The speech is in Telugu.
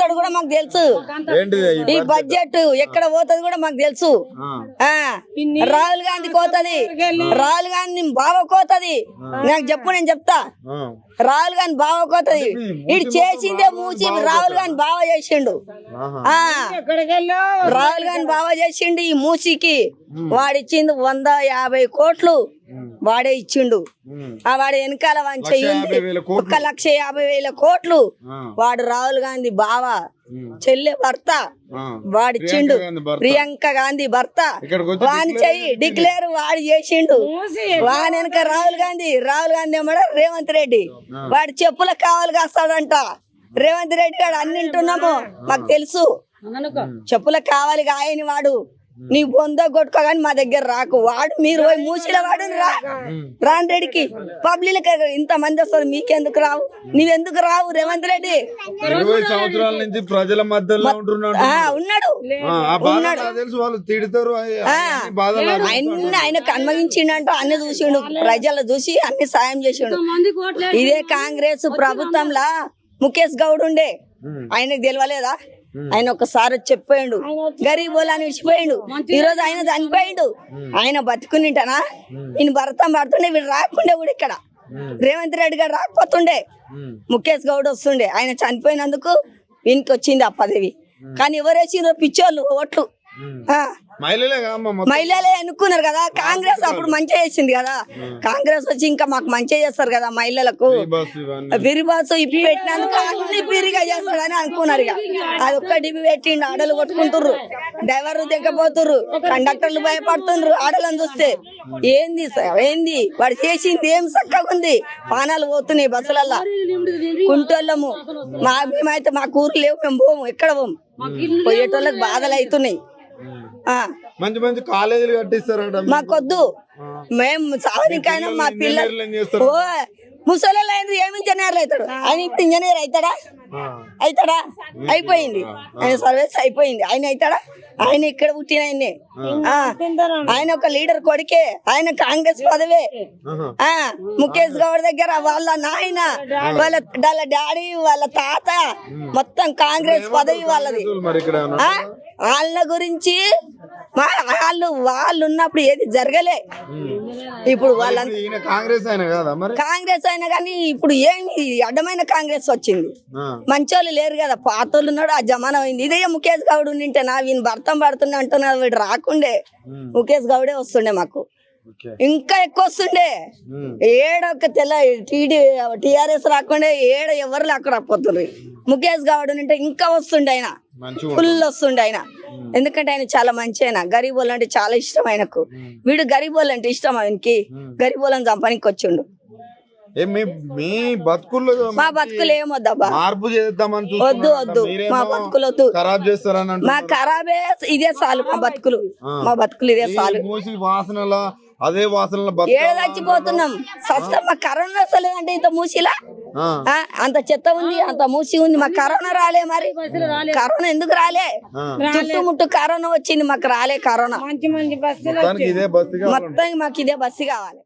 చేస్తాడు కూడా మాకు తెలుసు. ఏంటిది ఈ బడ్జెట్? ఎక్కడ పోతుంది కూడా మాకు తెలుసు. రాహుల్ గాంధీ కోతది. రాహుల్ గాంధీ బావ కోతది. నాకు చెప్పు నేను చెప్తా. ఆ. రాహుల్ గాంధీ బావ కోతది. ఇటు చేసిందే మూసి రాహుల్ గాంధీ బావ చేసిండు. రాహుల్ గాంధీ బావ చేసిండు ఈ మూసికి. వాడిచ్చింది వంద యాభై కోట్లు. వాడే ఇచ్చిండు. ఆ వాడి వెనకాల కోట్లు. ఒక్క లక్ష యాభై వేల కోట్లు. వాడు రాహుల్ గాంధీ బావ. చెల్లె భర్త. వాడిచ్చిండు ప్రియాంక గాంధీ భర్త. వాని declare చెయ్యి డిక్లేర్ వాడు చేసిండు. వాని వెనక రాహుల్ గాంధీ రాహుల్ గాంధీ ఏమడ రేవంత్ రెడ్డి. వాడి చెప్పులకు కావాలి కాస్తాడంట. రేవంత్ రెడ్డి గారు అన్నింటున్నాము మాకు తెలుసు. చెప్పులకు కావాలి కాయని వాడు. నీ బొంద కొట్టుకో కానీ మా దగ్గర రాకు. వాడు మీరు పోయి మూసిల వాడు రా. రాన్ రెడ్డికి పబ్లిక్ ఇంత మంది వస్తారు మీకెందుకు రావు? నీవెందుకు రావు రేవంత్ రెడ్డి? ఇరవై సంవత్సరాల నుంచి ప్రజల మధ్యలో ఉంటున్నాడు. ఆ ఉన్నాడు. ఆ, ఆ బాధ నాకు తెలుసు వాళ్ళు తిడతారు అయ్యి- అన్ని ఆయనకు అన్ని చూసిండు ప్రజలు చూసి అన్ని సాయం చేసిండు. ఇదే కాంగ్రెస్ ప్రభుత్వంలా ముఖేష్ గౌడ్ ఉండే. ఆయనకు తెలియలేదా ఆయన ఒకసారి చెప్పాడు గరీబోలా అని విడిచిపోయిండు. ఈ రోజు ఆయన చనిపోయిండు. ఆయన బతుకునింటనా? ఈయన భరతం పడుతుండే వీడు రాకుండే కూడా ఇక్కడ. రేవంత్ రెడ్డి గారు రాకపోతుండే. ముఖేష్ గౌడ్ వస్తుండే. ఆయన చనిపోయినందుకు వీనికి వచ్చింది ఆ పదవి. కానీ ఎవరు వేసిండ్రో పిచ్చోళ్ళు ఓట్లు. ఆ. మహిళలే అనుకున్నారు కదా. కాంగ్రెస్ అప్పుడు మంచిగా చేసింది కదా. కాంగ్రెస్ వచ్చి ఇంకా మాకు మంచిగా చేస్తారు కదా మహిళలకు. బిరిబాసు ఇప్పి పెట్టినందుకు అన్ని బిరిగా చేస్తాడని అనుకున్నారు ఇక. అది ఒక్కటి పెట్టిండు ఆడలు కొట్టుకుంటుర్రు. డ్రైవర్లు దిగపోతుర్రు కండక్టర్లు భయపడుతుండ్రు ఆడలను చూస్తే. ఏంది ఏంది? వాడు చేసింది ఏం చక్కగా ఉంది? పానాలు పోతున్నాయి బస్సులల్లా. కుంటోళ్ళము. మా మేమైతే మా ఊరు లేవు మేము పోము ఎక్కడ పోము? పోయేటోళ్ళకి బాధలు అవుతున్నాయి. మంచి మంచి కాలేజీలు కట్టిస్తారట మాకొద్దు. మేము సావనికైనా మా పిల్లలు ఇంజనీర్లు ముసలి ఏమి ఇంజనీర్ అవుతాడు ఆయన ఇప్పుడు ఇంజనీర్ అవుతాడా. అవుతాడా అయిపోయింది. ఆయన సర్వీస్ అయిపోయింది. ఆయన అవుతాడా ఆయన ఇక్కడ పుట్టిన ఆయన్నే ఆ, ఆయన ఒక లీడర్ కొడుకే. ఆయన కాంగ్రెస్ పదవే. ఆ. ముఖేష్ గౌడ్ దగ్గర వాళ్ళ నాయన వాళ్ళ వాళ్ళ డాడీ వాళ్ళ తాత మొత్తం కాంగ్రెస్ పదవి వాళ్ళది. వాళ్ళ గురించి వాళ్ళు వాళ్ళు ఉన్నప్పుడు ఏది జరగలే. ఇప్పుడు వాళ్ళంతా కాంగ్రెస్ కదా మరి? కాంగ్రెస్ అయినా కానీ ఇప్పుడు ఏమి అడ్డమైన కాంగ్రెస్ వచ్చింది. మంచోళ్ళు లేరు కదా పాతోళ్ళు ఉన్నాడు ఆ జమానం అయింది. ఇదే ముఖేష్ గౌడ్ ఉండింటే నా వీని భర్తం పడుతుండే అంటున్నా వీడు రాకుండే. ముఖేష్ గౌడే వస్తుండే మాకు. ఇంకా ఎక్కువ వస్తుండే. ఏడొక్క తెల్ల టీడీ టీఆర్ఎస్ రాకుండా ఏడ ఎవరు లేకపోతుండ్రు ముఖేష్ గౌడ్ ఉంటే ఇంకా వస్తుండే ఆయన. ఫుల్ వస్తుండే ఆయన. ఎందుకంటే ఆయన చాలా మంచి ఆయన గరీబోళ్ళు అంటే చాలా ఇష్టం ఆయనకు. వీడు గరీబోళ్ళు అంటే ఇష్టం ఆయనకి. గరీబోళ్ళని చంపడానికి వచ్చిండు ఏ మీ మీ బతుకుల్లో మా బతుకులు ఏమొద్దబ్బా మార్పు చేద్దామని వద్దు. వద్దు. మా బతుకులు వద్దు ఖరాబ్ చేస్తారని మా. ఖరాబే ఇదే చాలు మా బతుకులు. మా బతుకులు ఇదే చాలు. మూసి వాసనల అదే వాసనల ఏడ చచ్చిపోతున్నాం? సస్తం మా కరోనా వస్తలేదంటే ఇంత మూసిలా? అంత చెత్త ఉంది అంత మూసి ఉంది. మా కరోనా రాలే మరి. కరోనా ఎందుకు రాలే. చుట్టుముట్టు కరోనా వచ్చింది మాకు రాలే కరోనా. మొత్తానికి. మొత్తం మాకు ఇదే బస్సు కావాలి.